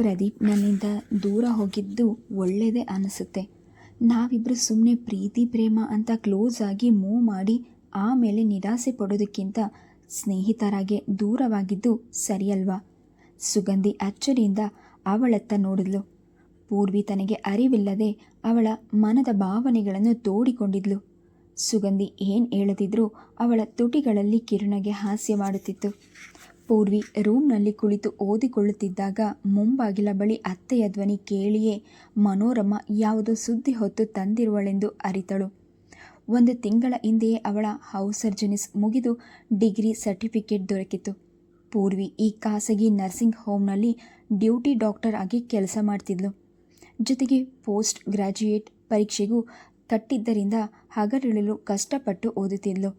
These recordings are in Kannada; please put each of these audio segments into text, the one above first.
ಪ್ರದೀಪ್ ನನ್ನಿಂದ ದೂರ ಹೋಗಿದ್ದು ಒಳ್ಳೆಯದೇ ಅನಿಸುತ್ತೆ. ನಾವಿಬ್ಬರು ಸುಮ್ಮನೆ ಪ್ರೀತಿ, ಪ್ರೇಮ ಅಂತ ಕ್ಲೋಸ್ ಆಗಿ ಮೂವ್ ಮಾಡಿ ಆಮೇಲೆ ನಿರಾಸೆ ಪಡೋದಕ್ಕಿಂತ ಸ್ನೇಹಿತರಾಗೆ ದೂರವಾಗಿದ್ದು ಸರಿಯಲ್ವಾ? ಸುಗಂಧಿ ಅಚ್ಚರಿಯಿಂದ ಅವಳತ್ತ ನೋಡಿದ್ಲು. ಪೂರ್ವಿ ತನಗೆ ಅರಿವಿಲ್ಲದೆ ಅವಳ ಮನದ ಭಾವನೆಗಳನ್ನು ತೋಡಿಕೊಂಡಿದ್ಲು. ಸುಗಂಧಿ ಏನು ಹೇಳದಿದ್ರೂ ಅವಳ ತುಟಿಗಳಲ್ಲಿ ಕಿರಣಗೆ ಹಾಸ್ಯ ಮಾಡುತ್ತಿತ್ತು. ಪೂರ್ವಿ ರೂಮ್ನಲ್ಲಿ ಕುಳಿತು ಓದಿಕೊಳ್ಳುತ್ತಿದ್ದಾಗ ಮುಂಬಾಗಿಲ ಬಳಿ ಅತ್ತೆಯ ಧ್ವನಿ ಕೇಳಿಯೇ ಮನೋರಮ ಯಾವುದೋ ಸುದ್ದಿ ಹೊತ್ತು ತಂದಿರುವಳೆಂದು ಅರಿತಳು. ಒಂದು ತಿಂಗಳ ಹಿಂದೆಯೇ ಅವಳ ಹೌಸ್ ಸರ್ಜನಿಸ್ ಮುಗಿದು ಡಿಗ್ರಿ ಸರ್ಟಿಫಿಕೇಟ್ ದೊರಕಿತು. ಪೂರ್ವಿ ಈ ಖಾಸಗಿ ನರ್ಸಿಂಗ್ ಹೋಮ್ನಲ್ಲಿ ಡ್ಯೂಟಿ ಡಾಕ್ಟರ್ ಆಗಿ ಕೆಲಸ ಮಾಡ್ತಿದ್ಲು. ಜೊತೆಗೆ ಪೋಸ್ಟ್ ಗ್ರ್ಯಾಜುಯೇಟ್ ಪರೀಕ್ಷೆಗೂ ಕಟ್ಟಿದ್ದರಿಂದ ಹಗರಿಳಲು ಕಷ್ಟಪಟ್ಟು ಓದುತ್ತಿದ್ಲು.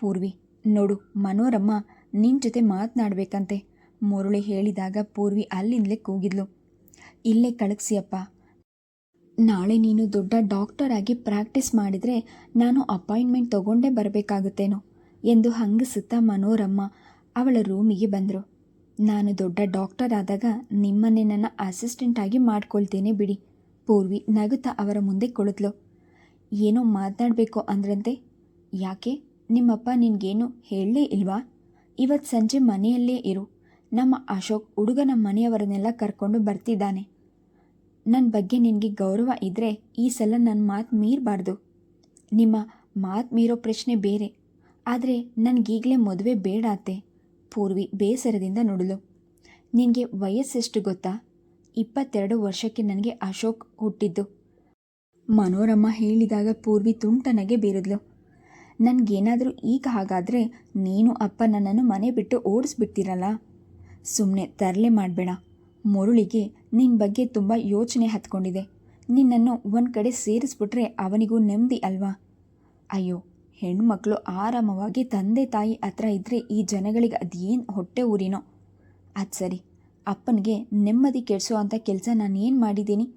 ಪೂರ್ವಿ, ನೋಡು ಮನೋರಮ್ಮ ನಿನ್ನ ಜೊತೆ ಮಾತನಾಡಬೇಕಂತೆ, ಮುರುಳಿ ಹೇಳಿದಾಗ ಪೂರ್ವಿ ಅಲ್ಲಿಂದಲೇ ಕೂಗಿದ್ಲು. ಇಲ್ಲೇ ಕಳಗ್ಸಿಯಪ್ಪ, ನಾಳೆ ನೀನು ದೊಡ್ಡ ಡಾಕ್ಟರ್ ಆಗಿ ಪ್ರಾಕ್ಟೀಸ್ ಮಾಡಿದರೆ ನಾನು ಅಪಾಯಿಂಟ್ಮೆಂಟ್ ತಗೊಂಡೇ ಬರಬೇಕಾಗುತ್ತೇನೋ ಎಂದು ಹಂಗಿಸುತ್ತಾ ಮನೋರಮ್ಮ ಅವಳ ರೂಮಿಗೆ ಬಂದರು. ನಾನು ದೊಡ್ಡ ಡಾಕ್ಟರ್ ಆದಾಗ ನಿಮ್ಮನ್ನೇ ನನ್ನ ಅಸಿಸ್ಟೆಂಟ್ ಆಗಿ ಮಾಡ್ಕೊಳ್ತೇನೆ ಬಿಡಿ, ಪೂರ್ವಿ ನಗುತ್ತಾ ಅವರ ಮುಂದೆ ಕೊಳತ್ಲು. ಏನೋ ಮಾತನಾಡಬೇಕು ಅಂದ್ರಂತೆ, ಯಾಕೆ, ನಿಮ್ಮಪ್ಪ ನಿನಗೇನು ಹೇಳಲೇ ಇಲ್ವಾ? ಇವತ್ತು ಸಂಜೆ ಮನೆಯಲ್ಲೇ ಇರು. ನಮ್ಮ ಅಶೋಕ್ ಹುಡುಗನ ಮನೆಯವರನ್ನೆಲ್ಲ ಕರ್ಕೊಂಡು ಬರ್ತಿದ್ದಾನೆ. ನನ್ನ ಬಗ್ಗೆ ನಿನಗೆ ಗೌರವ ಇದ್ದರೆ ಈ ಸಲ ನನ್ನ ಮಾತು ಮೀರಬಾರ್ದು. ನಿಮ್ಮ ಮಾತು ಮೀರೋ ಪ್ರಶ್ನೆ ಬೇರೆ. ಆದರೆ ನನಗೀಗಲೇ ಮದುವೆ ಬೇಡ ಅತ್ತೆ. ಪೂರ್ವಿ ಬೇಸರದಿಂದ ನೋಡಲು. ನಿನಗೆ ವಯಸ್ಸೆಷ್ಟು ಗೊತ್ತಾ? ಇಪ್ಪತ್ತೆರಡು ವರ್ಷಕ್ಕೆ ನನಗೆ ಅಶೋಕ್ ಹುಟ್ಟಿದ್ದು. ಮನೋರಮ್ಮ ಹೇಳಿದಾಗ ಪೂರ್ವಿ ತುಂಟನಗೆ ಬೀರಿದ್ಲು. ನನಗೇನಾದರೂ ಈಗ ಹಾಗಾದರೆ ನೀನು ಅಪ್ಪ ನನ್ನನ್ನು ಮನೆ ಬಿಟ್ಟು ಓಡಿಸ್ಬಿಡ್ತೀರಲ್ಲ? ಸುಮ್ಮನೆ ತರಲೆ ಮಾಡಬೇಡ. ಮುರುಳಿಗೆ ನಿನ್ನ ಬಗ್ಗೆ ತುಂಬ ಯೋಚನೆ ಹತ್ಕೊಂಡಿದೆ. ನಿನ್ನನ್ನು ಒಂದು ಕಡೆ ಸೇರಿಸ್ಬಿಟ್ರೆ ಅವನಿಗೂ ನೆಮ್ಮದಿ ಅಲ್ವಾ? ಅಯ್ಯೋ, ಹೆಣ್ಮಕ್ಳು ಆರಾಮವಾಗಿ ತಂದೆ ತಾಯಿ ಹತ್ರ ಇದ್ದರೆ ಈ ಜನಗಳಿಗೆ ಅದೇನು ಹೊಟ್ಟೆ ಊರಿನೋ? ಅದು ಸರಿ. ಅಪ್ಪನಿಗೆ ನೆಮ್ಮದಿ ಕೆಡಿಸೋ ಅಂಥ ಕೆಲಸ ನಾನೇನು ಮಾಡಿದ್ದೀನಿ?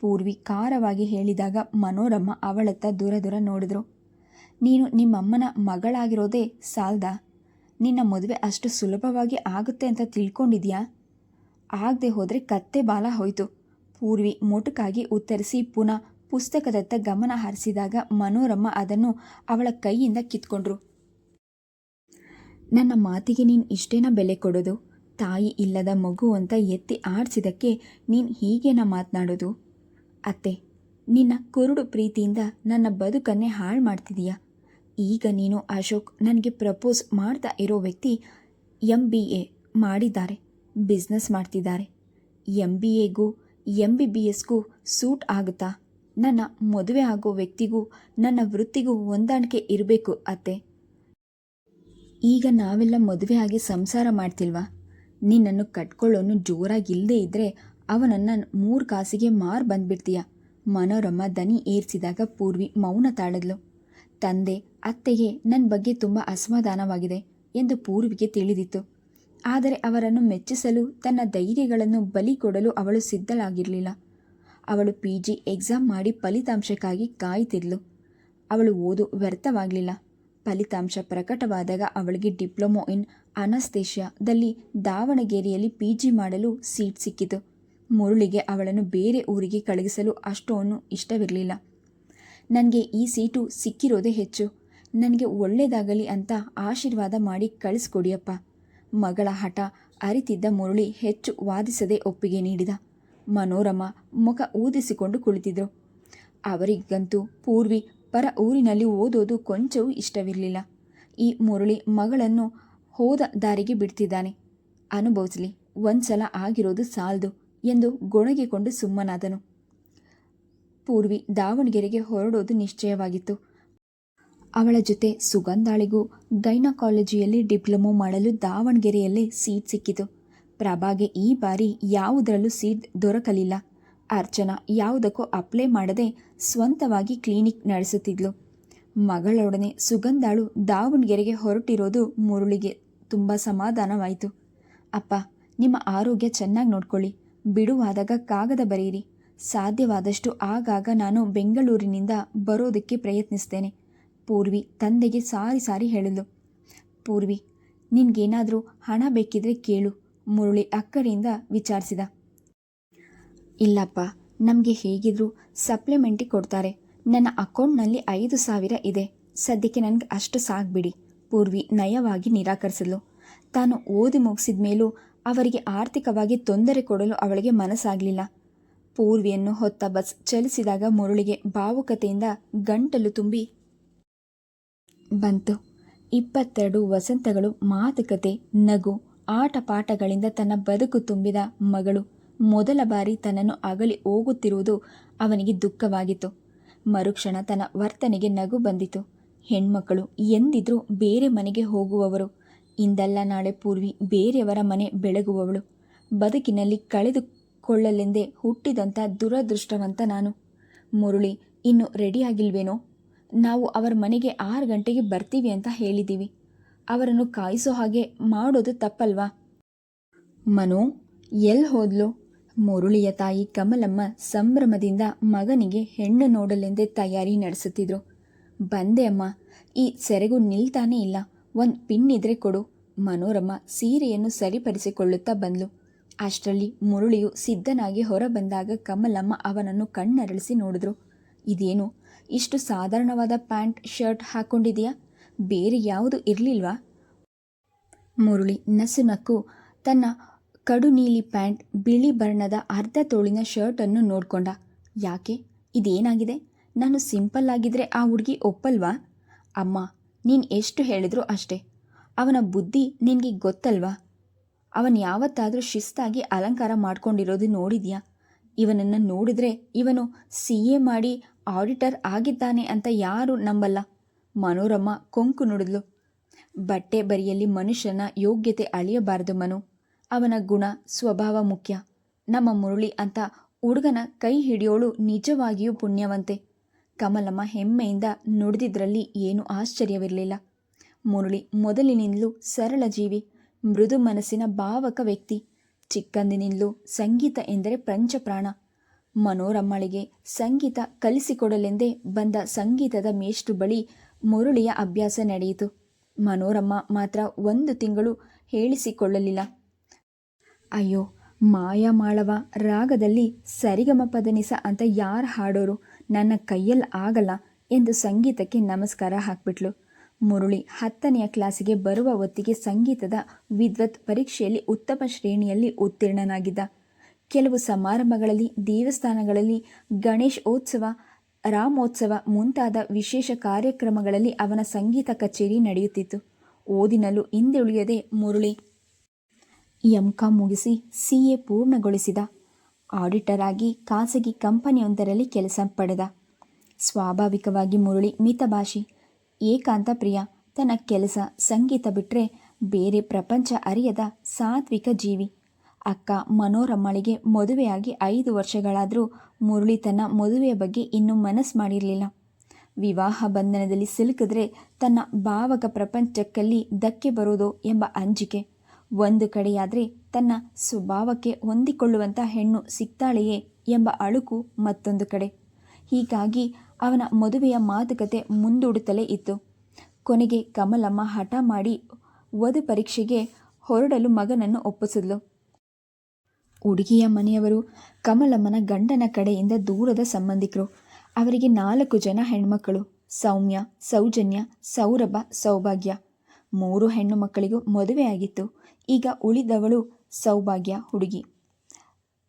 ಪೂರ್ವಿ ಖಾರವಾಗಿ ಹೇಳಿದಾಗ ಮನೋರಮ್ಮ ಅವಳತ್ತ ದೂರ ದೂರ ನೋಡಿದ್ರು. ನೀನು ನಿಮ್ಮಮ್ಮನ ಮಗಳಾಗಿರೋದೇ ಸಾಲ್ದ? ನಿನ್ನ ಮದುವೆ ಅಷ್ಟು ಸುಲಭವಾಗಿ ಆಗುತ್ತೆ ಅಂತ ತಿಳ್ಕೊಂಡಿದ್ಯಾ? ಆಗದೆ ಹೋದರೆ ಕತ್ತೆ ಬಾಲ ಹೋಯಿತು. ಪೂರ್ವಿ ಮೋಟುಕಾಗಿ ಉತ್ತರಿಸಿ ಪುನಃ ಪುಸ್ತಕದತ್ತ ಗಮನ ಹರಿಸಿದಾಗ ಮನೋರಮ್ಮ ಅದನ್ನು ಅವಳ ಕೈಯಿಂದ ಕಿತ್ಕೊಂಡ್ರು. ನನ್ನ ಮಾತಿಗೆ ನೀನು ಇಷ್ಟೇನ ಬೆಲೆ ಕೊಡೋದು? ತಾಯಿ ಇಲ್ಲದ ಮಗು ಅಂತ ಎತ್ತಿ ಆಡಿಸಿದಕ್ಕೆ ನೀನು ಹೀಗೇನ ಮಾತನಾಡೋದು? ಅತ್ತೆ, ನಿನ್ನ ಕುರುಡು ಪ್ರೀತಿಯಿಂದ ನನ್ನ ಬದುಕನ್ನೇ ಹಾಳು ಮಾಡ್ತಿದೀಯಾ ಈಗ ನೀನು ಅಶೋಕ್ ನನಗೆ ಪ್ರಪೋಸ್ ಮಾಡ್ತಾ ಇರೋ ವ್ಯಕ್ತಿ ಎಂ ಬಿ ಎ ಮಾಡಿದ್ದಾರೆ ಬಿಸ್ನೆಸ್ ಮಾಡ್ತಿದ್ದಾರೆ. ಎಂ ಬಿ ಎಗೂ ಎಂ ಬಿ ಬಿ ಎಸ್ಗೂ ಸೂಟ್ ಆಗುತ್ತಾ? ನನ್ನ ಮದುವೆ ಆಗೋ ವ್ಯಕ್ತಿಗೂ, ನನ್ನ ವೃತ್ತಿಗೂ ಹೊಂದಾಣಿಕೆ ಇರಬೇಕು ಅತ್ತೆ. ಈಗ ನಾವೆಲ್ಲ ಮದುವೆ ಆಗಿ ಸಂಸಾರ ಮಾಡ್ತಿಲ್ವಾ? ನಿನ್ನನ್ನು ಕಟ್ಕೊಳ್ಳೋನು ಜೋರಾಗಿಲ್ಲದೆ ಇದ್ದರೆ ಅವನನ್ನು ಮೂರು ಕಾಸಿಗೆ ಮಾರು ಬಂದ್ಬಿಡ್ತೀಯ. ಮನೋರಮ್ಮ ದನಿ ಏರಿಸಿದಾಗ ಪೂರ್ವಿ ಮೌನ ತಾಳದ್ಲು. ತಂದೆ ಅತ್ತೆಗೆ ನನ್ನ ಬಗ್ಗೆ ತುಂಬ ಅಸಮಾಧಾನವಾಗಿದೆ ಎಂದು ಪೂರ್ವಿಗೆ ತಿಳಿದಿತ್ತು. ಆದರೆ ಅವರನ್ನು ಮೆಚ್ಚಿಸಲು ತನ್ನ ಧೈರ್ಯಗಳನ್ನು ಬಲಿ ಕೊಡಲು ಅವಳು ಸಿದ್ಧಳಾಗಿರಲಿಲ್ಲ. ಅವಳು ಪಿ ಜಿ ಎಕ್ಸಾಮ್ ಮಾಡಿ ಫಲಿತಾಂಶಕ್ಕಾಗಿ ಕಾಯ್ತಿದ್ಲು. ಅವಳು ಓದು ವ್ಯರ್ಥವಾಗಲಿಲ್ಲ. ಫಲಿತಾಂಶ ಪ್ರಕಟವಾದಾಗ ಅವಳಿಗೆ ಡಿಪ್ಲೊಮೊ ಇನ್ ಅನಸ್ತೇಷ್ಯಾದಲ್ಲಿ ದಾವಣಗೆರೆಯಲ್ಲಿ ಪಿ ಜಿ ಮಾಡಲು ಸೀಟ್ ಸಿಕ್ಕಿತು. ಮುರುಳಿಗೆ ಅವಳನ್ನು ಬೇರೆ ಊರಿಗೆ ಕಳುಹಿಸಲು ಅಷ್ಟೊಂದು ಇಷ್ಟವಿರಲಿಲ್ಲ. ನನಗೆ ಈ ಸೀಟು ಸಿಕ್ಕಿರೋದೇ ಹೆಚ್ಚು. ನನಗೆ ಒಳ್ಳೆಯದಾಗಲಿ ಅಂತ ಆಶೀರ್ವಾದ ಮಾಡಿ ಕಳಿಸ್ಕೊಡಿಯಪ್ಪ. ಮಗಳ ಹಠ ಅರಿತಿದ್ದ ಮುರುಳಿ ಹೆಚ್ಚು ವಾದಿಸದೆ ಒಪ್ಪಿಗೆ ನೀಡಿದ. ಮನೋರಮ ಮುಖ ಊದಿಸಿಕೊಂಡು ಕುಳಿತಿದ್ರು. ಅವರಿಗಂತೂ ಪೂರ್ವಿ ಪರ ಊರಿನಲ್ಲಿ ಓದೋದು ಕೊಂಚವೂ ಇಷ್ಟವಿರಲಿಲ್ಲ. ಈ ಮುರುಳಿ ಮಗಳನ್ನು ಹೋದ ದಾರಿಗೆ ಬಿಡ್ತಿದ್ದಾನೆ. ಅನುಭವಿಸಲಿ, ಒಂದ್ಸಲ ಆಗಿರೋದು ಸಾಲದು ಎಂದು ಗೊಣಗಿಕೊಂಡು ಸುಮ್ಮನಾದನು. ಪೂರ್ವಿ ದಾವಣಗೆರೆಗೆ ಹೊರಡೋದು ನಿಶ್ಚಯವಾಗಿತ್ತು. ಅವಳ ಜೊತೆ ಸುಗಂಧಾಳಿಗೂ ಗೈನಕಾಲಜಿಯಲ್ಲಿ ಡಿಪ್ಲೊಮೊ ಮಾಡಲು ದಾವಣಗೆರೆಯಲ್ಲಿ ಸೀಟ್ ಸಿಕ್ಕಿತು. ಪ್ರಭಾಗೆ ಈ ಬಾರಿ ಯಾವುದರಲ್ಲೂ ಸೀಟ್ ದೊರಕಲಿಲ್ಲ. ಅರ್ಚನಾ ಯಾವುದಕ್ಕೂ ಅಪ್ಲೈ ಮಾಡದೆ ಸ್ವಂತವಾಗಿ ಕ್ಲಿನಿಕ್ ನಡೆಸುತ್ತಿದ್ಲು. ಮಗಳೊಡನೆ ಸುಗಂಧಾಳು ದಾವಣಗೆರೆಗೆ ಹೊರಟಿರೋದು ಮುರುಳಿಗೆ ತುಂಬ ಸಮಾಧಾನವಾಯಿತು. ಅಪ್ಪ, ನಿಮ್ಮ ಆರೋಗ್ಯ ಚೆನ್ನಾಗಿ ನೋಡ್ಕೊಳ್ಳಿ. ಬಿಡುವಾದಾಗ ಕಾಗದ ಬರೆಯಿರಿ. ಸಾಧ್ಯವಾದಷ್ಟು ಆಗಾಗ ನಾನು ಬೆಂಗಳೂರಿನಿಂದ ಬರೋದಕ್ಕೆ ಪ್ರಯತ್ನಿಸ್ತೇನೆ. ಪೂರ್ವಿ ತಂದೆಗೆ ಸಾರಿ ಸಾರಿ ಹೇಳಲು. ಪೂರ್ವಿ, ನಿನಗೇನಾದರೂ ಹಣ ಬೇಕಿದ್ರೆ ಕೇಳು, ಮುರುಳಿ ಅಕ್ಕರಿಂದ ವಿಚಾರಿಸಿದ. ಇಲ್ಲಪ್ಪ, ನಮಗೆ ಹೇಗಿದ್ರು ಸಪ್ಲಿಮೆಂಟಿ ಕೊಡ್ತಾರೆ. ನನ್ನ ಅಕೌಂಟ್ನಲ್ಲಿ ಐದು ಸಾವಿರ ಇದೆ. ಸದ್ಯಕ್ಕೆ ನನಗೆ ಅಷ್ಟು ಸಾಕ್ಬಿಡಿ. ಪೂರ್ವಿ ನಯವಾಗಿ ನಿರಾಕರಿಸಲು ತಾನು ಓದಿ ಮುಗಿಸಿದ ಮೇಲೂ ಅವರಿಗೆ ಆರ್ಥಿಕವಾಗಿ ತೊಂದರೆ ಕೊಡಲು ಅವಳಿಗೆ ಮನಸ್ಸಾಗಲಿಲ್ಲ. ಪೂರ್ವಿಯನ್ನು ಹೊತ್ತ ಬಸ್ ಚಲಿಸಿದಾಗ ಮುರುಳಿಗೆ ಭಾವುಕತೆಯಿಂದ ಗಂಟಲು ತುಂಬಿ ಬಂತು. ಇಪ್ಪತ್ತೆರಡು ವಸಂತಗಳು ಮಾತುಕತೆ, ನಗು, ಆಟಪಾಠಗಳಿಂದ ತನ್ನ ಬದುಕು ತುಂಬಿದ ಮಗಳು. ಮೊದಲ ಬಾರಿ ತನ್ನನ್ನು ಅಗಲಿ ಹೋಗುತ್ತಿರುವುದು ಅವನಿಗೆ ದುಃಖವಾಗಿತ್ತು. ಮರುಕ್ಷಣ ತನ್ನ ವರ್ತನೆಗೆ ನಗು ಬಂದಿತು. ಹೆಣ್ಮಕ್ಕಳು ಎಂದಿದ್ರೂ ಬೇರೆ ಮನೆಗೆ ಹೋಗುವವರು. ಇಂದಲ್ಲ ನಾಳೆ ಪೂರ್ವಿ ಬೇರೆಯವರ ಮನೆ ಬೆಳಗುವವಳು. ಬದುಕಿನಲ್ಲಿ ಕಳೆದುಕೊಳ್ಳಲೆಂದೇ ಹುಟ್ಟಿದಂಥ ದುರದೃಷ್ಟವಂತ ನಾನು. ಮುರುಳಿ, ಇನ್ನು ರೆಡಿಯಾಗಿಲ್ವೇನೋ ನಾವು ಅವರ ಮನೆಗೆ ಆರು ಗಂಟೆಗೆ ಬರ್ತೀವಿ ಅಂತ ಹೇಳಿದ್ದೀವಿ. ಅವರನ್ನು ಕಾಯಿಸೋ ಹಾಗೆ ಮಾಡೋದು ತಪ್ಪಲ್ವಾ? ಮನು ಎಲ್ಲಿ ಹೋದ್ಲು? ಮುರುಳಿಯ ತಾಯಿ ಕಮಲಮ್ಮ ಸಂಭ್ರಮದಿಂದ ಮಗನಿಗೆ ಹೆಣ್ಣು ನೋಡಲೆಂದೇ ತಯಾರಿ ನಡೆಸುತ್ತಿದ್ರು. ಬಂದೆ ಅಮ್ಮ, ಈ ಸೆರೆಗು ನಿಲ್ತಾನೇ ಇಲ್ಲ. ಒಂದು ಪಿನ್ ಇದ್ರೆ ಕೊಡು. ಮನೋರಮ್ಮ ಸೀರೆಯನ್ನು ಸರಿಪಡಿಸಿಕೊಳ್ಳುತ್ತಾ ಬಂದ್ಲು. ಅಷ್ಟರಲ್ಲಿ ಮುರುಳಿಯು ಸಿದ್ಧನಾಗಿ ಹೊರ ಬಂದಾಗ ಕಮಲಮ್ಮ ಅವನನ್ನು ಕಣ್ಣರಳಿಸಿ ನೋಡಿದ್ರು. ಇದೇನು ಇಷ್ಟು ಸಾಧಾರಣವಾದ ಪ್ಯಾಂಟ್, ಶರ್ಟ್ ಹಾಕ್ಕೊಂಡಿದೆಯಾ ಬೇರೆ ಯಾವುದು ಇರಲಿಲ್ವಾ? ಮುರುಳಿ ನಸುನಕ್ಕು ತನ್ನ ಕಡು ನೀಲಿ ಪ್ಯಾಂಟ್, ಬಿಳಿ ಬಣ್ಣದ ಅರ್ಧ ತೋಳಿನ ಶರ್ಟನ್ನು ನೋಡಿಕೊಂಡ. ಯಾಕೆ? ಇದೇನಾಗಿದೆ? ನಾನು ಸಿಂಪಲ್ ಆಗಿದ್ರೆ ಆ ಹುಡುಗಿ ಒಪ್ಪಲ್ವಾ? ಅಮ್ಮ, ನೀನು ಎಷ್ಟು ಹೇಳಿದ್ರು ಅಷ್ಟೇ. ಅವನ ಬುದ್ಧಿ ನಿನಗೆ ಗೊತ್ತಲ್ವಾ? ಅವನು ಯಾವತ್ತಾದರೂ ಶಿಸ್ತಾಗಿ ಅಲಂಕಾರ ಮಾಡ್ಕೊಂಡಿರೋದು ನೋಡಿದ್ಯಾ? ಇವನನ್ನು ನೋಡಿದ್ರೆ ಇವನು ಸಿ ಎ ಮಾಡಿ ಆಡಿಟರ್ ಆಗಿದ್ದಾನೆ ಅಂತ ಯಾರು ನಂಬಲ್ಲ. ಮನೋರಮ್ಮ ಕೊಂಕು ನುಡಿದ್ಲು. ಬಟ್ಟೆ ಬರಿಯಲ್ಲಿ ಮನುಷ್ಯನ ಯೋಗ್ಯತೆ ಅಳಿಯಬಾರದು ಮನು. ಅವನ ಗುಣ, ಸ್ವಭಾವ ಮುಖ್ಯ. ನಮ್ಮ ಮುರುಳಿ ಅಂತ ಹುಡುಗನ ಕೈ ಹಿಡಿಯೋಳು ನಿಜವಾಗಿಯೂ ಪುಣ್ಯವಂತೆ. ಕಮಲಮ್ಮ ಹೆಮ್ಮೆಯಿಂದ ನುಡಿದಿದ್ರಲ್ಲಿ ಏನೂ ಆಶ್ಚರ್ಯವಿರಲಿಲ್ಲ. ಮುರುಳಿ ಮೊದಲಿನಿಂದಲೂ ಸರಳ ಜೀವಿ, ಮೃದು ಮನಸ್ಸಿನ ಭಾವಕ ವ್ಯಕ್ತಿ. ಚಿಕ್ಕಂದಿನಿಂದಲೂ ಸಂಗೀತ ಎಂದರೆ ಪಂಚಪ್ರಾಣ. ಮನೋರಮ್ಮಳಿಗೆ ಸಂಗೀತ ಕಲಿಸಿಕೊಡಲೆಂದೇ ಬಂದ ಸಂಗೀತದ ಮೇಷ್ಟ್ರು ಬಳಿ ಮುರುಳಿಯ ಅಭ್ಯಾಸ ನಡೆಯಿತು. ಮನೋರಮ್ಮ ಮಾತ್ರ ಒಂದು ತಿಂಗಳು ಹೇಳಿಸಿಕೊಳ್ಳಲಿಲ್ಲ. ಅಯ್ಯೋ ಮಾಯಾಮಾಳವ ರಾಗದಲ್ಲಿ ಸರಿಗಮ ಪದನಿಸ ಅಂತ ಯಾರು ಹಾಡೋರು? ನನ್ನ ಕೈಯಲ್ಲಿ ಆಗಲ್ಲ ಎಂದು ಸಂಗೀತಕ್ಕೆ ನಮಸ್ಕಾರ ಹಾಕ್ಬಿಟ್ಲು. ಮುರುಳಿ ಹತ್ತನೆಯ ಕ್ಲಾಸಿಗೆ ಬರುವ ಹೊತ್ತಿಗೆ ಸಂಗೀತದ ವಿದ್ವತ್ ಪರೀಕ್ಷೆಯಲ್ಲಿ ಉತ್ತಮ ಶ್ರೇಣಿಯಲ್ಲಿ ಉತ್ತೀರ್ಣನಾಗಿದ್ದ. ಕೆಲವು ಸಮಾರಂಭಗಳಲ್ಲಿ, ದೇವಸ್ಥಾನಗಳಲ್ಲಿ ಗಣೇಶೋತ್ಸವ ರಾಮೋತ್ಸವ ಮುಂತಾದ ವಿಶೇಷ ಕಾರ್ಯಕ್ರಮಗಳಲ್ಲಿ ಅವನ ಸಂಗೀತ ಕಚೇರಿ ನಡೆಯುತ್ತಿತ್ತು. ಓದಿನಲ್ಲೂ ಹಿಂದುಳಿಯದೆ ಮುರುಳಿ. ಎಂ ಕಾಂ ಮುಗಿಸಿ ಸಿ ಎ ಪೂರ್ಣಗೊಳಿಸಿದ. ಆಡಿಟರ್ ಆಗಿ ಖಾಸಗಿ ಕಂಪನಿಯೊಂದರಲ್ಲಿ ಕೆಲಸ ಪಡೆದ. ಸ್ವಾಭಾವಿಕವಾಗಿ ಮುರುಳಿ ಮಿತಭಾಷಿ. ಏಕಾಂತ ಪ್ರಿಯ. ತನ್ನ ಕೆಲಸ ಸಂಗೀತ ಬಿಟ್ಟರೆ ಬೇರೆ ಪ್ರಪಂಚ ಅರಿಯದ ಸಾತ್ವಿಕ ಜೀವಿ. ಅಕ್ಕ ಮನೋರಮ್ಮಳಿಗೆ ಮದುವೆಯಾಗಿ ಐದು ವರ್ಷಗಳಾದರೂ ಮುರಳಿ ತನ್ನ ಮದುವೆಯ ಬಗ್ಗೆ ಇನ್ನೂ ಮನಸ್ಸು ಮಾಡಿರಲಿಲ್ಲ. ವಿವಾಹ ಬಂಧನದಲ್ಲಿ ಸಿಲುಕಿದ್ರೆ ತನ್ನ ಭಾವಕ ಪ್ರಪಂಚಕ್ಕಲ್ಲಿ ಧಕ್ಕೆ ಬರೋದು ಎಂಬ ಅಂಜಿಕೆ. ಒಂದು ಕಡೆಯಾದರೆ ತನ್ನ ಸ್ವಭಾವಕ್ಕೆ ಹೊಂದಿಕೊಳ್ಳುವಂಥ ಹೆಣ್ಣು ಸಿಗ್ತಾಳೆಯೇ ಎಂಬ ಅಳುಕು ಮತ್ತೊಂದು ಕಡೆ. ಹೀಗಾಗಿ ಅವನ ಮದುವೆಯ ಮಾತುಕತೆ ಮುಂದೂಡುತ್ತಲೇ ಇತ್ತು. ಕೊನೆಗೆ ಕಮಲಮ್ಮ ಹಠ ಮಾಡಿ ವಧು ಪರೀಕ್ಷೆಗೆ ಹೊರಡಲು ಮಗನನ್ನು ಒಪ್ಪಿಸಿದ್ಲು. ಹುಡುಗಿಯ ಮನೆಯವರು ಕಮಲಮ್ಮನ ಗಂಡನ ಕಡೆಯಿಂದ ದೂರದ ಸಂಬಂಧಿಕರು. ಅವರಿಗೆ ನಾಲ್ಕು ಜನ ಹೆಣ್ಮಕ್ಕಳು. ಸೌಮ್ಯ, ಸೌಜನ್ಯ, ಸೌರಭ, ಸೌಭಾಗ್ಯ. ಮೂರು ಹೆಣ್ಣು ಮಕ್ಕಳಿಗೂ ಮದುವೆಯಾಗಿತ್ತು ಈಗ ಉಳಿದವಳು ಸೌಭಾಗ್ಯ ಹುಡುಗಿ.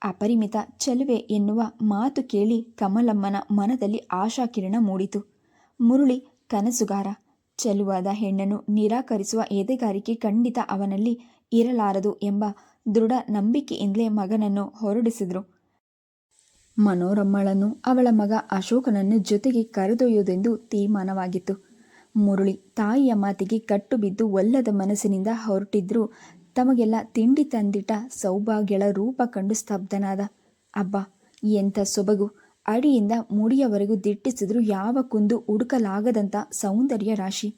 ಅಪರಿಮಿತ ಚಲುವೆ ಎನ್ನುವ ಮಾತು ಕೇಳಿ ಕಮಲಮ್ಮನ ಮನದಲ್ಲಿ ಆಶಾಕಿರಣ ಮೂಡಿತು. ಮುರುಳಿ, ಕನಸುಗಾರ. ಚೆಲುವಾದ ಹೆಣ್ಣನ್ನು ನಿರಾಕರಿಸುವ ಎದೆಗಾರಿಕೆ ಖಂಡಿತ ಅವನಲ್ಲಿ ಇರಲಾರದು ಎಂಬ ದೃಢ ನಂಬಿಕೆಯಿಂದಲೇ ಮಗನನ್ನು ಹೊರಡಿಸಿದರು. ಮನೋರಮ್ಮಳನ್ನು ಅವಳ ಮಗ ಅಶೋಕನನ್ನು ಜೊತೆಗೆ ಕರೆದೊಯ್ಯುವುದೆಂದು ತೀರ್ಮಾನವಾಗಿತ್ತು. ಮುರುಳಿ ತಾಯಿಯ ಮಾತಿಗೆ ಕಟ್ಟು ಬಿದ್ದು ಒಲ್ಲದ ಮನಸ್ಸಿನಿಂದ ಹೊರಟಿದ್ರೂ ತಮಗೆಲ್ಲ ತಿಂಡಿ ತಂದಿಟ್ಟ ಸೌಭಾಗ್ಯಳ ರೂಪ ಕಂಡು ಸ್ತಬ್ಧನಾದ. ಅಬ್ಬ, ಎಂಥ ಸೊಬಗು. ಅಡಿಯಿಂದ ಮುಡಿಯವರೆಗೂ ದಿಟ್ಟಿಸಿದ್ರೂ ಯಾವ ಕುಂದು ಹುಡುಕಲಾಗದಂಥ ಸೌಂದರ್ಯ ರಾಶಿ.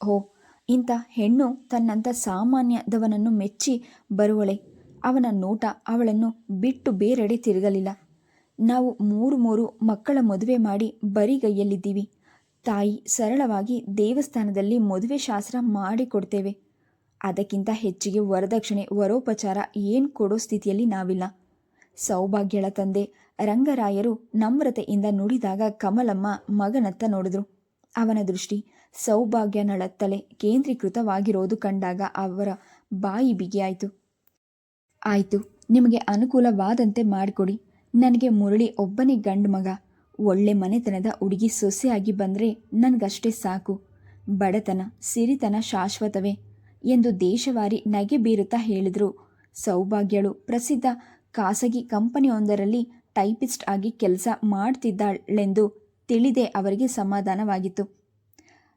ಓ ಇಂಥ ಹೆಣ್ಣು ತನ್ನಂಥ ಸಾಮಾನ್ಯದವನನ್ನು ಮೆಚ್ಚಿ ಬರುವಳೆ. ಅವನ ನೋಟ ಅವಳನ್ನು ಬಿಟ್ಟು ಬೇರೆಡೆ ತಿರುಗಲಿಲ್ಲ. ನಾವು ಮೂರು ಮೂರು ಮಕ್ಕಳ ಮದುವೆ ಮಾಡಿ ಬರಿಗೈಯಲ್ಲಿದ್ದೀವಿ ತಾಯಿ ಸರಳವಾಗಿ ದೇವಸ್ಥಾನದಲ್ಲಿ ಮದುವೆ ಶಾಸ್ತ್ರ ಮಾಡಿಕೊಡ್ತೇವೆ. ಅದಕ್ಕಿಂತ ಹೆಚ್ಚಿಗೆ ವರದಕ್ಷಿಣೆ, ವರೋಪಚಾರ ಏನು ಕೊಡೋ ಸ್ಥಿತಿಯಲ್ಲಿ ನಾವಿಲ್ಲ. ಸೌಭಾಗ್ಯಳ ತಂದೆ ರಂಗರಾಯರು ನಮ್ರತೆಯಿಂದ ನುಡಿದಾಗ ಕಮಲಮ್ಮ ಮಗನತ್ತ ನೋಡಿದ್ರು. ಅವನ ದೃಷ್ಟಿ ಸೌಭಾಗ್ಯನಳತ್ತಲೆ ಕೇಂದ್ರೀಕೃತವಾಗಿರೋದು ಕಂಡಾಗ ಅವರ ಬಾಯಿ ಬಿಗಿಯಾಯಿತು. ಆಯಿತು, ನಿಮಗೆ ಅನುಕೂಲವಾದಂತೆ ಮಾಡಿಕೊಡಿ. ನನಗೆ ಮುರಳಿ ಒಬ್ಬನೇ ಗಂಡು ಮಗ. ಒಳ್ಳೆ ಮನೆತನದ ಹುಡುಗಿ ಸೊಸೆಯಾಗಿ ಬಂದರೆ ನನಗಷ್ಟೇ ಸಾಕು. ಬಡತನ, ಸಿರಿತನ ಶಾಶ್ವತವೇ ಎಂದು ದೇಶವಾರಿ ನಗೆ ಬೀರುತ್ತಾ ಹೇಳಿದರು. ಸೌಭಾಗ್ಯಳು ಪ್ರಸಿದ್ಧ ಖಾಸಗಿ ಕಂಪನಿಯೊಂದರಲ್ಲಿ ಟೈಪಿಸ್ಟ್ ಆಗಿ ಕೆಲಸ ಮಾಡ್ತಿದ್ದಾಳೆಂದು ತಿಳಿದೇ ಅವರಿಗೆ ಸಮಾಧಾನವಾಗಿತ್ತು.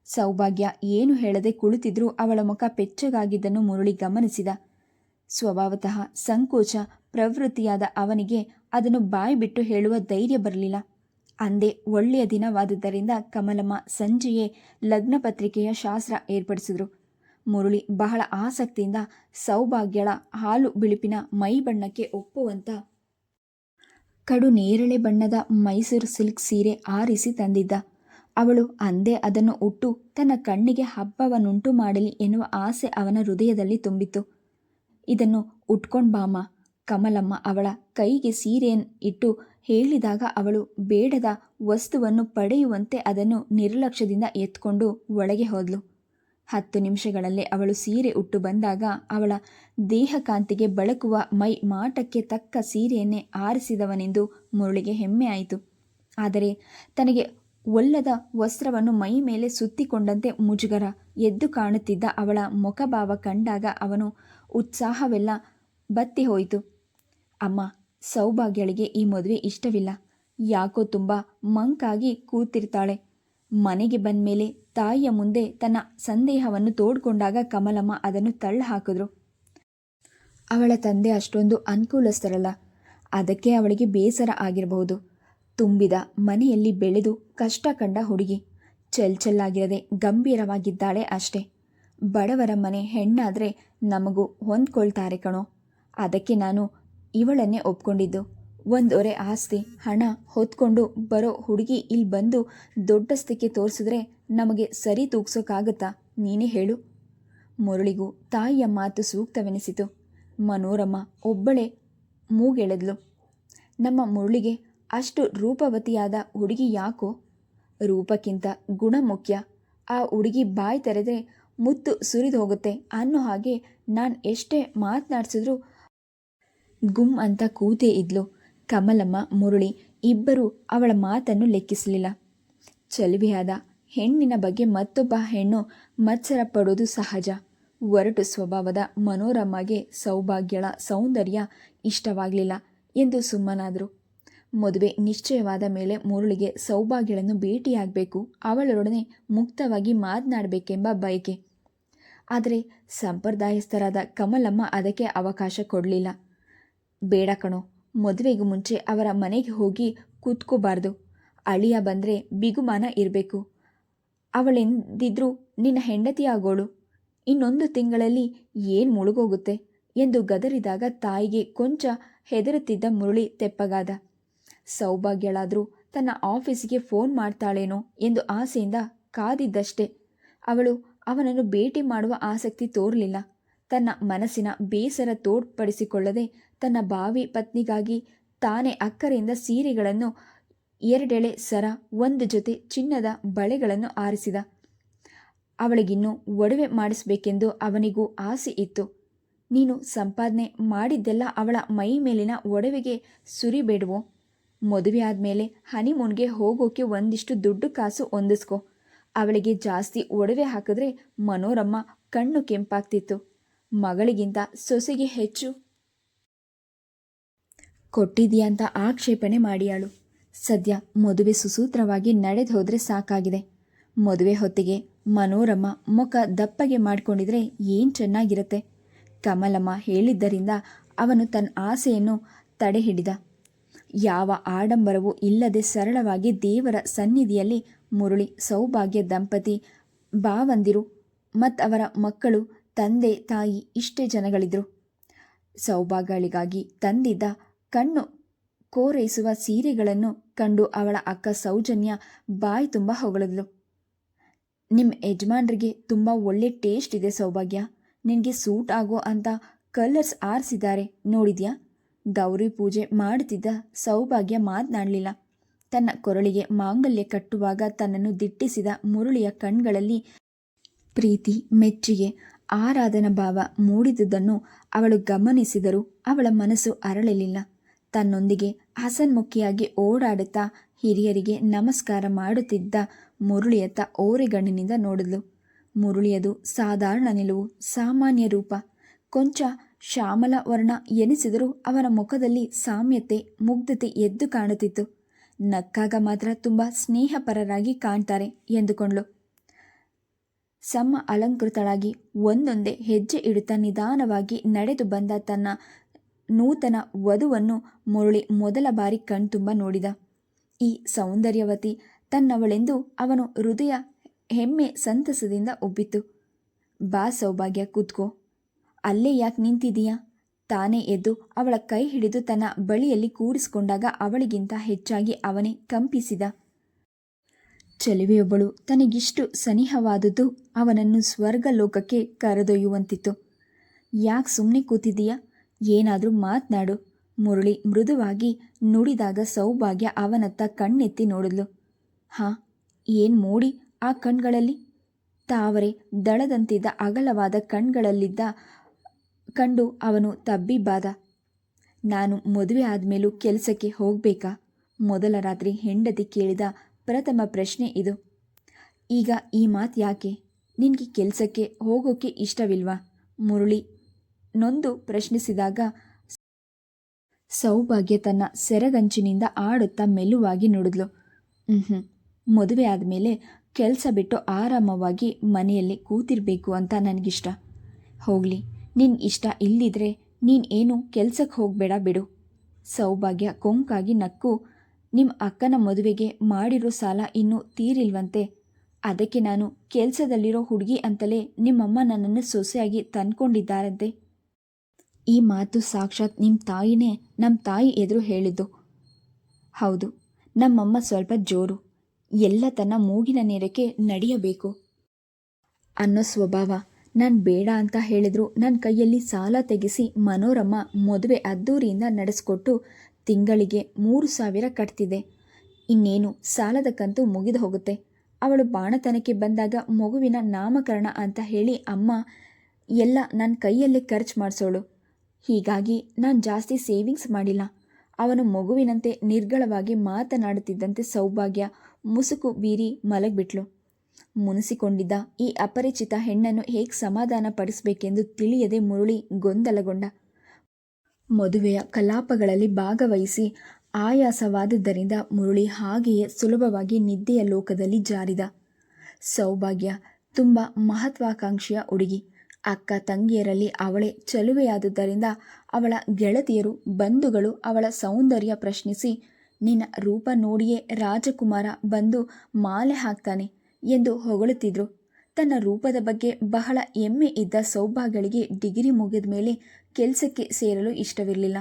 ಸೌಭಾಗ್ಯ ಏನು ಹೇಳದೆ ಕುಳಿತಿದ್ರೂ ಅವಳ ಮುಖ ಪೆಚ್ಚಗಾಗಿದ್ದನ್ನು ಮುರುಳಿ ಗಮನಿಸಿದ. ಸ್ವಭಾವತಃ ಸಂಕೋಚ, ಪ್ರವೃತ್ತಿಯಾದ ಅವನಿಗೆ ಅದನ್ನು ಬಾಯಿ ಬಿಟ್ಟು ಹೇಳುವ ಧೈರ್ಯ ಬರಲಿಲ್ಲ. ಅಂದೇ ಒಳ್ಳೆಯ ದಿನವಾದುದರಿಂದ ಕಮಲಮ್ಮ ಸಂಜೆಯೇ ಲಗ್ನ ಪತ್ರಿಕೆಯ ಶಾಸ್ತ್ರ ಏರ್ಪಡಿಸಿದರು. ಮುರುಳಿ ಬಹಳ ಆಸಕ್ತಿಯಿಂದ ಸೌಭಾಗ್ಯಳ ಹಾಲು ಬಿಳುಪಿನ ಮೈ ಬಣ್ಣಕ್ಕೆ ಒಪ್ಪುವಂತ ಕಡು ನೇರಳೆ ಬಣ್ಣದ ಮೈಸೂರು ಸಿಲ್ಕ್ ಸೀರೆ ಆರಿಸಿ ತಂದಿದ್ದ. ಅವಳು ಅಂದೇ ಅದನ್ನು ಉಟ್ಟು ತನ್ನ ಕಣ್ಣಿಗೆ ಹಬ್ಬವನ್ನುಂಟು ಮಾಡಲಿ ಎನ್ನುವ ಆಸೆ ಅವನ ಹೃದಯದಲ್ಲಿ ತುಂಬಿತು ಇದನ್ನು ಉಟ್ಕೊಂಡ್ ಬಾಮ ಕಮಲಮ್ಮ ಅವಳ ಕೈಗೆ ಸೀರೆಯನ್ನು ಇಟ್ಟು ಹೇಳಿದಾಗ ಅವಳು ಬೇಡದ ವಸ್ತುವನ್ನು ಪಡೆಯುವಂತೆ ಅದನ್ನು ನಿರ್ಲಕ್ಷ್ಯದಿಂದ ಎತ್ಕೊಂಡು ಒಳಗೆ ಹೋದ್ಲು. ಹತ್ತು ನಿಮಿಷಗಳಲ್ಲೇ ಅವಳು ಸೀರೆ ಉಟ್ಟು ಬಂದಾಗ ಅವಳ ದೇಹಕಾಂತಿಗೆ ಬಳಕುವ ಮೈ ಮಾಟಕ್ಕೆ ತಕ್ಕ ಸೀರೆಯನ್ನೇ ಆರಿಸಿದವನೆಂದು ಮುರುಳಿಗೆ ಹೆಮ್ಮೆ ಆಯಿತು. ಆದರೆ ತನಗೆ ಒಲ್ಲದ ವಸ್ತ್ರವನ್ನು ಮೈ ಮೇಲೆ ಸುತ್ತಿಕೊಂಡಂತೆ ಮುಜುಗರ ಎದ್ದು ಕಾಣುತ್ತಿದ್ದ ಅವಳ ಮುಖಭಾವ ಕಂಡಾಗ ಅವನು ಉತ್ಸಾಹವೆಲ್ಲ ಬತ್ತಿ ಹೋಯಿತು ಅಮ್ಮ, ಸೌಭಾಗ್ಯಳಿಗೆ ಈ ಮದುವೆ ಇಷ್ಟವಿಲ್ಲ. ಯಾಕೋ ತುಂಬ ಮಂಕಾಗಿ ಕೂತಿರ್ತಾಳೆ. ಮನೆಗೆ ಬಂದಮೇಲೆ ತಾಯಿಯ ಮುಂದೆ ತನ್ನ ಸಂದೇಹವನ್ನು ತೋಡ್ಕೊಂಡಾಗ ಕಮಲಮ್ಮ ಅದನ್ನು ತಳ್ಳ ಹಾಕಿದ್ರು ಅವಳ ತಂದೆ ಅಷ್ಟೊಂದು ಅನುಕೂಲಸ್ಥರಲ್ಲ. ಅದಕ್ಕೆ ಅವಳಿಗೆ ಬೇಸರ ಆಗಿರಬಹುದು. ತುಂಬಿದ ಮನೆಯಲ್ಲಿ ಬೆಳೆದು ಕಷ್ಟ ಕಂಡ ಹುಡುಗಿ. ಚೆಲ್ಚೆಲ್ಲಾಗಿರದೆ ಗಂಭೀರವಾಗಿದ್ದಾಳೆ ಅಷ್ಟೇ. ಬಡವರ ಮನೆ ಹೆಣ್ಣಾದರೆ ನಮಗೂ ಹೊಂದ್ಕೊಳ್ತಾರೆ ಕಣೋ. ಅದಕ್ಕೆ ನಾನು ಇವಳನ್ನೇ ಒಪ್ಕೊಂಡಿದ್ದು. ಒಂದೊರೆ ಆಸ್ತಿ, ಹಣ ಹೊತ್ಕೊಂಡು ಬರೋ ಹುಡುಗಿ ಇಲ್ಲಿ ಬಂದು ದೊಡ್ಡಸ್ತಿಕೆ ತೋರಿಸಿದ್ರೆ ನಮಗೆ ಸರಿ ತೂಗ್ಸೋಕ್ಕಾಗತ್ತಾ ನೀನೇ ಹೇಳು. ಮುರಳಿಗೂ ತಾಯಿಯ ಮಾತು ಸೂಕ್ತವೆನಿಸಿತು. ಮನೋರಮ್ಮ ಒಬ್ಬಳೇ ಮೂಗೆಳೆದ್ಲು. ನಮ್ಮ ಮುರಳಿಗೆ ಅಷ್ಟು ರೂಪವತಿಯಾದ ಹುಡುಗಿ ಯಾಕೋ? ರೂಪಕ್ಕಿಂತ ಗುಣ ಮುಖ್ಯ. ಆ ಹುಡುಗಿ ಬಾಯಿ ತೆರೆದ್ರೆ ಮುತ್ತು ಸುರಿದು ಹೋಗುತ್ತೆ ಅನ್ನೋ ಹಾಗೆ ನಾನು ಎಷ್ಟೇ ಮಾತನಾಡ್ಸಿದ್ರು ಗುಮ್ ಅಂತ ಕೂತೇ ಇದ್ಲು. ಕಮಲಮ್ಮ, ಮುರುಳಿ ಇಬ್ಬರೂ ಅವಳ ಮಾತನ್ನು ಲೆಕ್ಕಿಸಲಿಲ್ಲ. ಚಲುವೆಯಾದ ಹೆಣ್ಣಿನ ಬಗ್ಗೆ ಮತ್ತೊಬ್ಬ ಹೆಣ್ಣು ಮತ್ಸರ ಪಡೋದು ಸಹಜ. ಒರಟು ಸ್ವಭಾವದ ಮನೋರಮಗೆ ಸೌಭಾಗ್ಯಳ ಸೌಂದರ್ಯ ಇಷ್ಟವಾಗಲಿಲ್ಲ ಎಂದು ಸುಮ್ಮನಾದರು. ಮದುವೆ ನಿಶ್ಚಯವಾದ ಮೇಲೆ ಮುರುಳಿಗೆ ಸೌಭಾಗ್ಯಳನ್ನು ಭೇಟಿಯಾಗಬೇಕು. ಅವಳೊಡನೆ ಮುಕ್ತವಾಗಿ ಮಾತನಾಡಬೇಕೆಂಬ ಬಯಕೆ. ಆದರೆ ಸಂಪ್ರದಾಯಸ್ಥರಾದ ಕಮಲಮ್ಮ ಅದಕ್ಕೆ ಅವಕಾಶ ಕೊಡಲಿಲ್ಲ. ಬೇಡ ಕಣೋ, ಮದುವೆಗೂ ಮುಂಚೆ ಅವರ ಮನೆಗೆ ಹೋಗಿ ಕೂತ್ಕೋಬಾರ್ದು. ಅಳಿಯ ಬಂದರೆ ಬಿಗುಮಾನ ಇರಬೇಕು. ಅವಳೆಂದಿದ್ರೂ ನಿನ್ನ ಹೆಂಡತಿಯಾಗೋಳು ಇನ್ನೊಂದು ತಿಂಗಳಲ್ಲಿ ಏನು ಮುಳುಗೋಗುತ್ತೆ? ಎಂದು ಗದರಿದಾಗ ತಾಯಿಗೆ ಕೊಂಚ ಹೆದರುತ್ತಿದ್ದ ಮುರುಳಿ ತೆಪ್ಪಗಾದ. ಸೌಭಾಗ್ಯಳಾದರೂ ತನ್ನ ಆಫೀಸಿಗೆ ಫೋನ್ ಮಾಡ್ತಾಳೇನೋ ಎಂದು ಆಸೆಯಿಂದ ಕಾದಿದ್ದಷ್ಟೇ. ಅವಳು ಅವನನ್ನು ಭೇಟಿ ಮಾಡುವ ಆಸಕ್ತಿ ತೋರಲಿಲ್ಲ. ತನ್ನ ಮನಸ್ಸಿನ ಬೇಸರ ತೋಡ್ಪಡಿಸಿಕೊಳ್ಳದೆ ತನ್ನ ಭಾವಿ ಪತ್ನಿಗಾಗಿ ತಾನೇ ಅಕ್ಕರೆಯಿಂದ ಸೀರೆಗಳನ್ನು ಎರಡೆಳೆ ಸರ, ಒಂದು ಜೊತೆ ಚಿನ್ನದ ಬಳೆಗಳನ್ನು ಆರಿಸಿದ. ಅವಳಿಗಿನ್ನೂ ಒಡವೆ ಮಾಡಿಸಬೇಕೆಂದು ಅವನಿಗೂ ಆಸೆ ಇತ್ತು. ನೀನು ಸಂಪಾದನೆ ಮಾಡಿದ್ದೆಲ್ಲ ಅವಳ ಮೈ ಮೇಲಿನ ಒಡವೆಗೆ ಸುರಿಬೇಡವೋ? ಮದುವೆ ಆದಮೇಲೆ ಹನಿಮೂನ್ಗೆ ಹೋಗೋಕೆ ಒಂದಿಷ್ಟು ದುಡ್ಡು ಕಾಸು ಹೊಂದಿಸ್ಕೊ. ಅವಳಿಗೆ ಜಾಸ್ತಿ ಒಡವೆ ಹಾಕಿದ್ರೆ ಮನೋರಮ್ಮ ಕಣ್ಣು ಕೆಂಪಾಗ್ತಿತ್ತು. ಮಗಳಿಗಿಂತ ಸೊಸೆಗೆ ಹೆಚ್ಚು ಕೊಟ್ಟಿದೆಯಂತ ಆಕ್ಷೇಪಣೆ ಮಾಡಿಯಾಳು. ಸದ್ಯ ಮದುವೆ ಸುಸೂತ್ರವಾಗಿ ನಡೆದು ಹೋದರೆ ಸಾಕಾಗಿದೆ. ಮದುವೆ ಹೊತ್ತಿಗೆ ಮನೋರಮ್ಮ ಮುಖ ದಪ್ಪಗೆ ಮಾಡಿಕೊಂಡಿದ್ರೆ ಏನು ಚೆನ್ನಾಗಿರುತ್ತೆ. ಕಮಲಮ್ಮ ಹೇಳಿದ್ದರಿಂದ ಅವನು ತನ್ನ ಆಸೆಯನ್ನು ತಡೆ ಹಿಡಿದ ಯಾವ ಆಡಂಬರವೂ ಇಲ್ಲದೆ ಸರಳವಾಗಿ ದೇವರ ಸನ್ನಿಧಿಯಲ್ಲಿ ಮುರುಳಿ ಸೌಭಾಗ್ಯ ದಂಪತಿ ಭಾವಂದಿರು ಮತ್ತವರ ಮಕ್ಕಳು, ತಂದೆ, ತಾಯಿ ಇಷ್ಟೇ ಜನಗಳಿದ್ರು. ಸೌಭಾಗ್ಯಗಳಿಗಾಗಿ ತಂದಿದ್ದ ಕಣ್ಣು ಕೋರೈಸುವ ಸೀರೆಗಳನ್ನು ಕಂಡು ಅವಳ ಅಕ್ಕ ಸೌಜನ್ಯ ಬಾಯಿ ತುಂಬ ಹೊಗಳಿದ್ಲು. ನಿಮ್ಮ ಯಜಮಾನ್ರಿಗೆ ತುಂಬ ಒಳ್ಳೆ ಟೇಸ್ಟ್ ಇದೆ ಸೌಭಾಗ್ಯ. ನಿನಗೆ ಸೂಟ್ ಆಗೋ ಅಂತ ಕಲರ್ಸ್ ಆರಿಸಿದ್ದಾರೆ, ನೋಡಿದ್ಯಾ? ಗೌರಿ ಪೂಜೆ ಮಾಡುತ್ತಿದ್ದ ಸೌಭಾಗ್ಯ ಮಾತನಾಡಲಿಲ್ಲ. ತನ್ನ ಕೊರಳಿಗೆ ಮಾಂಗಲ್ಯ ಕಟ್ಟುವಾಗ ತನ್ನನ್ನು ದಿಟ್ಟಿಸಿದ ಮುರುಳಿಯ ಕಣ್ಗಳಲ್ಲಿ ಪ್ರೀತಿ, ಮೆಚ್ಚುಗೆ, ಆರಾಧನಾ ಭಾವ ಮೂಡಿದುದನ್ನು ಅವಳು ಗಮನಿಸಿದರೂ ಅವಳ ಮನಸ್ಸು ಅರಳಲಿಲ್ಲ. ತನ್ನೊಂದಿಗೆ ಹಸನ್ಮುಖಿಯಾಗಿ ಓಡಾಡುತ್ತಾ ಹಿರಿಯರಿಗೆ ನಮಸ್ಕಾರ ಮಾಡುತ್ತಿದ್ದ ಮುರುಳಿಯತ್ತ ಓರೆಗಣ್ಣಿನಿಂದ ನೋಡಿದ್ಲು. ಮುರುಳಿಯದು ಸಾಧಾರಣ ನಿಲುವು, ಸಾಮಾನ್ಯ ರೂಪ. ಕೊಂಚ ಶ್ಯಾಮಲ ವರ್ಣ ಎನಿಸಿದರೂ ಅವನ ಮುಖದಲ್ಲಿ ಸಾಮ್ಯತೆ, ಮುಗ್ಧತೆ ಎದ್ದು ಕಾಣುತ್ತಿತ್ತು. ನಕ್ಕಾಗ ಮಾತ್ರ ತುಂಬ ಸ್ನೇಹಪರರಾಗಿ ಕಾಣ್ತಾರೆ ಎಂದುಕೊಂಡ್ಳು ಸಮ ಅಲಂಕೃತಳಾಗಿ ಒಂದೊಂದೇ ಹೆಜ್ಜೆ ಇಡುತ್ತಾ ನಿಧಾನವಾಗಿ ನಡೆದು ಬಂದ ತನ್ನ ನೂತನ ವಧುವನ್ನು ಮುರುಳಿ ಮೊದಲ ಬಾರಿ ಕಣ್ತುಂಬ ನೋಡಿದ. ಈ ಸೌಂದರ್ಯವತಿ ತನ್ನವಳೆಂದು ಅವನು ಹೃದಯ ಹೆಮ್ಮೆ ಸಂತಸದಿಂದ ಉಬ್ಬಿತು ಬಾ ಸೌಭಾಗ್ಯ, ಕೂತ್ಕೋ. ಅಲ್ಲೇ ಯಾಕೆ ನಿಂತಿದೀಯಾ? ತಾನೇ ಎದ್ದು ಅವಳ ಕೈ ಹಿಡಿದು ತನ್ನ ಬಳಿಯಲ್ಲಿ ಕೂಡಿಸಿಕೊಂಡಾಗ ಅವಳಿಗಿಂತ ಹೆಚ್ಚಾಗಿ ಅವನೇ ಕಂಪಿಸಿದ. ಚೆಲುವೆಯೊಬ್ಬಳು ತನಗಿಷ್ಟು ಸನಿಹವಾದುದು ಅವನನ್ನು ಸ್ವರ್ಗ ಲೋಕಕ್ಕೆ ಕರೆದೊಯ್ಯುವಂತಿತ್ತು. ಯಾಕೆ ಸುಮ್ಮನೆ ಕೂತಿದೀಯಾ? ಏನಾದರೂ ಮಾತನಾಡು. ಮುರಳಿ ಮೃದುವಾಗಿ ನುಡಿದಾಗ ಸೌಭಾಗ್ಯ ಅವನತ್ತ ಕಣ್ಣೆತ್ತಿ ನೋಡಿದ್ಲು. ಹಾಂ, ಏನು ಮೂಡಿ ಆ ಕಣ್ಗಳಲ್ಲಿ? ತಾವರೆ ದಳದಂತಿದ್ದ ಅಗಲವಾದ ಕಣ್ಗಳಲ್ಲಿದ್ದ ಕಂಡು ಅವನು ತಬ್ಬಿಬ್ಬಾದ ನಾನು ಮದುವೆ ಆದಮೇಲೂ ಕೆಲಸಕ್ಕೆ ಹೋಗಬೇಕಾ? ಮೊದಲ ರಾತ್ರಿ ಹೆಂಡತಿ ಕೇಳಿದ ಪ್ರಥಮ ಪ್ರಶ್ನೆ ಇದು. ಈಗ ಈ ಮಾತು ಯಾಕೆ? ನಿನಗೆ ಕೆಲಸಕ್ಕೆ ಹೋಗೋಕ್ಕೆ ಇಷ್ಟವಿಲ್ವಾ? ಮುರುಳಿ ನೊಂದು ಪ್ರಶ್ನಿಸಿದಾಗ ಸೌಭಾಗ್ಯ ತನ್ನ ಸೆರಗಂಚಿನಿಂದ ಆಡುತ್ತಾ ಮೆಲುವಾಗಿ ನುಡಿದ್ಲು. ಹ್ಞೂ ಮದುವೆ ಆದಮೇಲೆ ಕೆಲಸ ಬಿಟ್ಟು ಆರಾಮವಾಗಿ ಮನೆಯಲ್ಲಿ ಕೂತಿರಬೇಕು ಅಂತ ನನಗಿಷ್ಟ. ಹೋಗಲಿ ನಿನ್ನ ಇಷ್ಟ ಇಲ್ಲಿದ್ರೆ ನೀನು ಏನು ಕೆಲ್ಸಕ್ಕೆ ಹೋಗಬೇಡ ಬಿಡು. ಸೌಭಾಗ್ಯ ಕೊಂಕಾಗಿ ನಕ್ಕು. ನಿಮ್ಮ ಅಕ್ಕನ ಮದುವೆಗೆ ಮಾಡಿರೋ ಸಾಲ ಇನ್ನೂ ತೀರಿಲ್ವಂತೆ. ಅದಕ್ಕೆ ನಾನು ಕೆಲಸದಲ್ಲಿರೋ ಹುಡುಗಿ ಅಂತಲೇ ನಿಮ್ಮಮ್ಮ ನನ್ನನ್ನು ಸೊಸೆಯಾಗಿ ತಂದ್ಕೊಂಡಿದ್ದಾರಂತೆ. ಈ ಮಾತು ಸಾಕ್ಷಾತ್ ನಿಮ್ಮ ತಾಯಿನೇ ನಮ್ಮ ತಾಯಿ ಎದುರು ಹೇಳಿದ್ದು. ಹೌದು, ನಮ್ಮಮ್ಮ ಸ್ವಲ್ಪ ಜೋರು. ಎಲ್ಲ ತನ್ನ ಮೂಗಿನ ನೇರಕ್ಕೆ ನಡೆಯಬೇಕು ಅನ್ನೋ ಸ್ವಭಾವ ನಾನು ಬೇಡ ಅಂತ ಹೇಳಿದ್ರು. ನನ್ನ ಕೈಯಲ್ಲಿ ಸಾಲ ತೆಗೆಸಿ ಮನೋರಮ್ಮ ಮದುವೆ ಅದ್ದೂರಿಯಿಂದ ನಡೆಸ್ಕೊಟ್ಟು ತಿಂಗಳಿಗೆ ಮೂರು ಸಾವಿರ ಕಟ್ತಿದೆ ಇನ್ನೇನು, ಸಾಲದ ಕಂತು ಮುಗಿದು ಹೋಗುತ್ತೆ. ಅವಳು ಬಾಣತನಕ್ಕೆ ಬಂದಾಗ ಮಗುವಿನ ನಾಮಕರಣ ಅಂತ ಹೇಳಿ ಅಮ್ಮ, ಎಲ್ಲ ನನ್ನ ಕೈಯಲ್ಲೇ ಖರ್ಚು ಮಾಡಿಸೋಳು. ಹೀಗಾಗಿ ನಾನು ಜಾಸ್ತಿ ಸೇವಿಂಗ್ಸ್ ಮಾಡಿಲ್ಲ. ಅವನು ಮಗುವಿನಂತೆ ನಿರ್ಗಳವಾಗಿ ಮಾತನಾಡುತ್ತಿದ್ದಂತೆ ಸೌಭಾಗ್ಯ ಮುಸುಕು ಬೀರಿ ಮಲಗಿಬಿಟ್ಲು. ಮುನಿಸಿಕೊಂಡಿದ್ದ ಈ ಅಪರಿಚಿತ ಹೆಣ್ಣನ್ನು ಹೇಗೆ ಸಮಾಧಾನ ಪಡಿಸಬೇಕೆಂದು ತಿಳಿಯದೆ ಮುರುಳಿ ಗೊಂದಲಗೊಂಡ. ಮದುವೆಯ ಕಲಾಪಗಳಲ್ಲಿ ಭಾಗವಹಿಸಿ ಆಯಾಸವಾದುದರಿಂದ ಮುರುಳಿ ಹಾಗೆಯೇ ಸುಲಭವಾಗಿ ನಿದ್ದೆಯ ಲೋಕದಲ್ಲಿ ಜಾರಿದ. ಸೌಭಾಗ್ಯ ತುಂಬ ಮಹತ್ವಾಕಾಂಕ್ಷೆಯ ಹುಡುಗಿ. ಅಕ್ಕ ತಂಗಿಯರಲ್ಲಿ ಅವಳೇ ಚಲುವೆಯಾದುದರಿಂದ ಅವಳ ಗೆಳತಿಯರು, ಬಂಧುಗಳು ಅವಳ ಸೌಂದರ್ಯ ಪ್ರಶ್ನಿಸಿ, ನಿನ್ನ ರೂಪ ನೋಡಿಯೇ ರಾಜಕುಮಾರ ಬಂದು ಮಾಲೆ ಹಾಕ್ತಾನೆ. ಎಂದು ಹೊಗಳುತ್ತಿದ್ರು. ತನ್ನ ರೂಪದ ಬಗ್ಗೆ ಬಹಳ ಹೆಮ್ಮೆ ಇದ್ದ ಸೌಭಾಗಳಿಗೆ ಡಿಗ್ರಿ ಮುಗಿದ ಮೇಲೆ ಕೆಲಸಕ್ಕೆ ಸೇರಲು ಇಷ್ಟವಿರಲಿಲ್ಲ.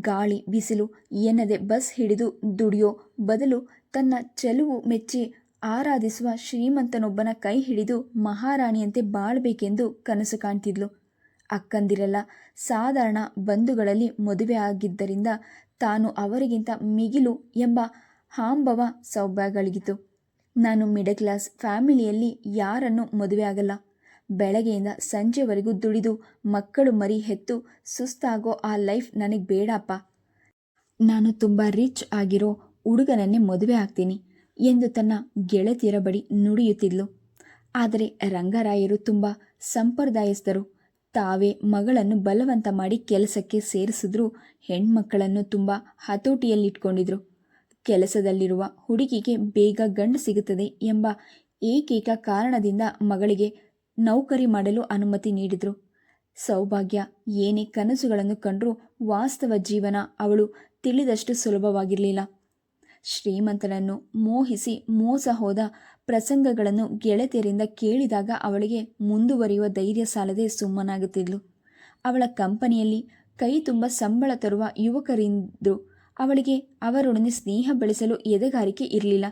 ಗಾಳಿ, ಬಿಸಿಲು ಎನ್ನದೆ ಬಸ್ ಹಿಡಿದು ದುಡಿಯೋ ಬದಲು ತನ್ನ ಚೆಲುವು ಮೆಚ್ಚಿ ಆರಾಧಿಸುವ ಶ್ರೀಮಂತನೊಬ್ಬನ ಕೈ ಹಿಡಿದು ಮಹಾರಾಣಿಯಂತೆ ಬಾಳ್ಬೇಕೆಂದು ಕನಸು ಕಾಣ್ತಿದ್ಲು. ಅಕ್ಕಂದಿರಲ್ಲ ಸಾಧಾರಣ ಬಂಧುಗಳಲ್ಲಿ ಮದುವೆ ಆಗಿದ್ದರಿಂದ ತಾನು ಅವರಿಗಿಂತ ಮಿಗಿಲು ಎಂಬ ಹಾಂಬವ ಸೌಭಾಗ್ಯಗಳಿಗಿತ್ತು ನಾನು ಮಿಡಲ್ ಕ್ಲಾಸ್ ಫ್ಯಾಮಿಲಿಯಲ್ಲಿ ಯಾರನ್ನು ಮದುವೆ ಆಗಲ್ಲ. ಬೆಳಗ್ಗೆಯಿಂದ ಸಂಜೆವರೆಗೂ ದುಡಿದು ಮಕ್ಕಳು ಮರಿ ಹೆತ್ತು ಸುಸ್ತಾಗೋ ಆ ಲೈಫ್ ನನಗೆ ಬೇಡಪ್ಪ. ನಾನು ತುಂಬ ರಿಚ್ ಆಗಿರೋ ಹುಡುಗನನ್ನೇ ಮದುವೆ ಆಗ್ತೀನಿ ಎಂದು ತನ್ನ ಗೆಳತಿಯರ ಬಳಿ ನುಡಿಯುತ್ತಿದ್ಲು. ಆದರೆ ರಂಗರಾಯರು ತುಂಬ ಸಂಪ್ರದಾಯಸ್ಥರು. ತಾವೇ ಮಗಳನ್ನು ಬಲವಂತ ಮಾಡಿ ಕೆಲಸಕ್ಕೆ ಸೇರಿಸಿದ್ರು. ಹೆಣ್ಮಕ್ಕಳನ್ನು ತುಂಬ ಹತೋಟಿಯಲ್ಲಿಟ್ಕೊಂಡಿದ್ರು. ಕೆಲಸದಲ್ಲಿರುವ ಹುಡುಗಿಗೆ ಬೇಗ ಗಂಡು ಸಿಗುತ್ತದೆ ಎಂಬ ಏಕೈಕ ಕಾರಣದಿಂದ ಮಗಳಿಗೆ ನೌಕರಿ ಮಾಡಲು ಅನುಮತಿ ನೀಡಿದರು. ಸೌಭಾಗ್ಯ, ಏನೇ ಕನಸುಗಳನ್ನು ಕಂಡರೂ ವಾಸ್ತವ ಜೀವನ ಅವಳು ತಿಳಿದಷ್ಟು ಸುಲಭವಾಗಿರಲಿಲ್ಲ. ಶ್ರೀಮಂತನನ್ನು ಮೋಹಿಸಿ ಮೋಸ ಹೋದ ಪ್ರಸಂಗಗಳನ್ನು ಗೆಳತಿಯರಿಂದ ಕೇಳಿದಾಗ ಅವಳಿಗೆ ಮುಂದುವರಿಯುವ ಧೈರ್ಯ ಸಾಲದೆ ಸುಮ್ಮನಾಗುತ್ತಿದ್ಲು. ಅವಳ ಕಂಪನಿಯಲ್ಲಿ ಕೈ ತುಂಬ ಸಂಬಳ ತರುವ ಯುವಕರಿಂದ್ರು ಅವಳಿಗೆ ಅವರೊಡನೆ ಸ್ನೇಹ ಬೆಳೆಸಲು ಎದೆಗಾರಿಕೆ ಇರಲಿಲ್ಲ.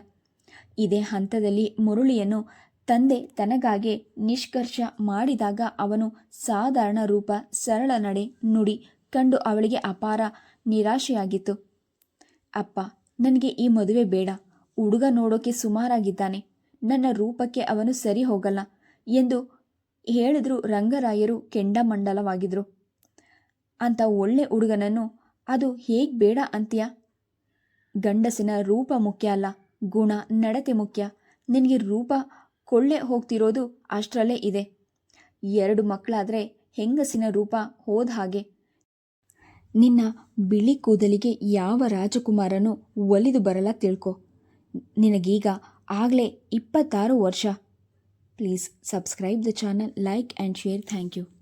ಇದೇ ಹಂತದಲ್ಲಿ ಮುರುಳಿಯನ್ನು ತಂದೆ ತನಗಾಗೆ ನಿಷ್ಕರ್ಷ ಮಾಡಿದಾಗ ಅವನು ಸಾಧಾರಣ ರೂಪ, ಸರಳ ನಡೆ, ನುಡಿ ಕಂಡು ಅವಳಿಗೆ ಅಪಾರ ನಿರಾಶೆಯಾಗಿತ್ತು. ಅಪ್ಪ, ನನಗೆ ಈ ಮದುವೆ ಬೇಡ. ಹುಡುಗ ನೋಡೋಕೆ ಸುಮಾರಾಗಿದ್ದಾನೆ. ನನ್ನ ರೂಪಕ್ಕೆ ಅವನು ಸರಿ ಹೋಗಲ್ಲ ಎಂದು ಹೇಳಿದ್ರು ರಂಗರಾಯರು ಕೆಂಡಮಂಡಲವಾಗಿದ್ರು. ಅಂತ ಒಳ್ಳೆ ಹುಡುಗನನ್ನು ಅದು ಹೇಗೆ ಬೇಡ ಅಂತೀಯ? ಗಂಡಸಿನ ರೂಪ ಮುಖ್ಯ ಅಲ್ಲ, ಗುಣ, ನಡತೆ ಮುಖ್ಯ. ನಿನಗೆ ರೂಪ ಕೊಳ್ಳೆ ಹೋಗ್ತಿರೋದು ಅಷ್ಟರಲ್ಲೇ ಇದೆ. ಎರಡು ಮಕ್ಕಳಾದರೆ ಹೆಂಗಸಿನ ರೂಪ ಹೋದ ಹಾಗೆ. ನಿನ್ನ ಬಿಳಿ ಕೂದಲಿಗೆ ಯಾವ ರಾಜಕುಮಾರನು ಒಲಿದು ಬರಲ್ಲ ತಿಳ್ಕೊ. ನಿನಗೀಗ ಆಗಲೇ ಇಪ್ಪತ್ತಾರು ವರ್ಷ. Please subscribe the channel, like and share thank you.